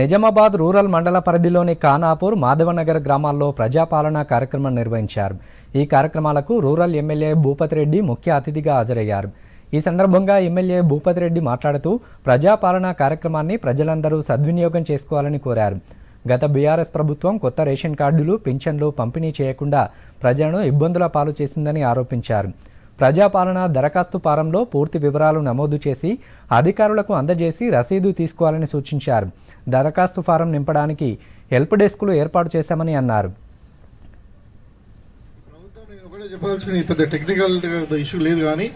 Nizamabad rural మండల పరిధిలోని ఖానాపూర్ మాధవనగర్ గ్రామాల్లో ప్రజాపాలన కార్యక్రమం నిర్వహించారు. ఈ కార్యక్రమాలకు రూరల్ ఎమ్మెల్యే భూపతి రెడ్డి ముఖ్య అతిథిగా హాజరయ్యారు. ఈ సందర్భంగా ఎమ్మెల్యే భూపతి రెడ్డి మాట్లాడుతూ ప్రజాపాలన కార్యక్రమాన్ని ప్రజలందరూ సద్వినియోగం చేసుకోవాలని కోరారు. గత బీఆర్ఎస్ ప్రభుత్వం కొత్త రేషన్ కార్డులు పింఛన్లు పంపిణీ చేయకుండా ప్రజలను ఇబ్బందుల పాలు చేసిందని ఆరోపించారు. ప్రజాపాలన దరఖాస్తు ఫారంలో పూర్తి వివరాలు నమోదు చేసి అధికారులకు అందజేసి రసీదు తీసుకోవాలని సూచించారు. దరఖాస్తు ఫారం నింపడానికి హెల్ప్ డెస్క్లు ఏర్పాటు చేశామని అన్నారు. చెప్పాల్సిన పెద్ద టెక్నికల్ ఇష్యూ లేదు కానీ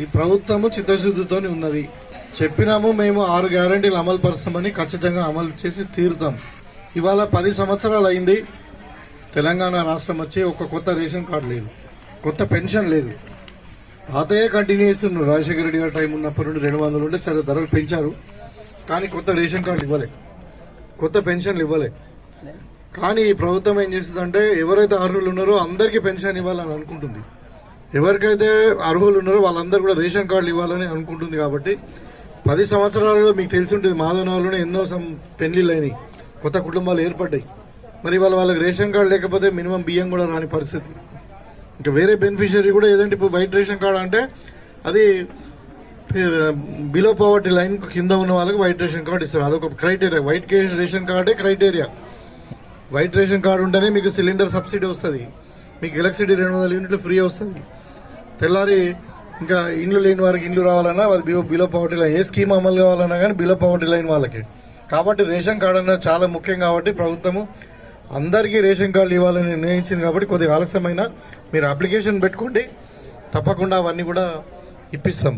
ఈ ప్రభుత్వము చిత్తశుద్ధితో ఉన్నది. చెప్పినాము మేము ఆరు గ్యారంటీలు అమలు పరుస్తామని ఖచ్చితంగా అమలు చేసి తీరుతాం. ఇవాళ పది సంవత్సరాలు అయింది. తెలంగాణ రాష్ట్రం వచ్చి ఒక కొత్త రేషన్ కార్డు లేదు. కొత్త పెన్షన్ లేదు. పాతయే కంటిన్యూ చేస్తున్నారు రాజశేఖర రెడ్డి గారి టైం ఉన్నప్పటి నుండి రెండు వందలు ఉంటే సరే ధరలు పెంచారు. కానీ కొత్త రేషన్ కార్డు ఇవ్వలే. కొత్త పెన్షన్లు ఇవ్వలే. కానీ ఈ ప్రభుత్వం ఏం చేస్తుందంటే ఎవరైతే అర్హులు ఉన్నారో అందరికీ పెన్షన్ ఇవ్వాలని అనుకుంటుంది. ఎవరికైతే అర్హులు ఉన్నారో వాళ్ళందరూ కూడా రేషన్ కార్డులు ఇవ్వాలని అనుకుంటుంది కాబట్టి పది సంవత్సరాలలో మీకు తెలిసి ఉంటుంది మాధవనగర్లోనే ఎన్నో సం పెళ్ళిళ్ళు అయినాయి. కొత్త కుటుంబాలు ఏర్పడ్డాయి. మరి వాళ్ళ వాళ్ళకి రేషన్ కార్డు లేకపోతే మినిమం బియ్యం కూడా రాని పరిస్థితి. ఇంకా వేరే బెనిఫిషియరీ కూడా ఏదంటే ఇప్పుడు వైట్ రేషన్ కార్డు అంటే అది బిలో పవర్టీ లైన్ కింద ఉన్న వాళ్ళకి వైట్ రేషన్ కార్డు ఇస్తారు. అదొక క్రైటీరియా వైట్ కే- రేషన్ కార్డే క్రైటీరియా వైట్ రేషన్ కార్డు ఉంటేనే మీకు సిలిండర్ సబ్సిడీ వస్తుంది. మీకు ఎలక్ట్రిసిటీ రెండు వందల యూనిట్లు ఫ్రీ వస్తుంది. తెల్లారి ఇంకా ఇండ్లు లేని వారికి ఇండ్లు రావాలన్నా అది బిలో బిలో పవర్టీ లైన్ ఏ స్కీమ్ అమలు కావాలన్నా కానీ బిలో పవర్టీ లైన్ వాళ్ళకి. కాబట్టి రేషన్ కార్డు అన్నది చాలా ముఖ్యం కాబట్టి ప్రభుత్వము అందరికీ రేషన్ కార్డులు ఇవ్వాలని నిర్ణయించింది కాబట్టి కొద్దిగా ఆలస్యమైన మీరు అప్లికేషన్ పెట్టుకోండి. తప్పకుండా అవన్నీ కూడా ఇప్పిస్తాం.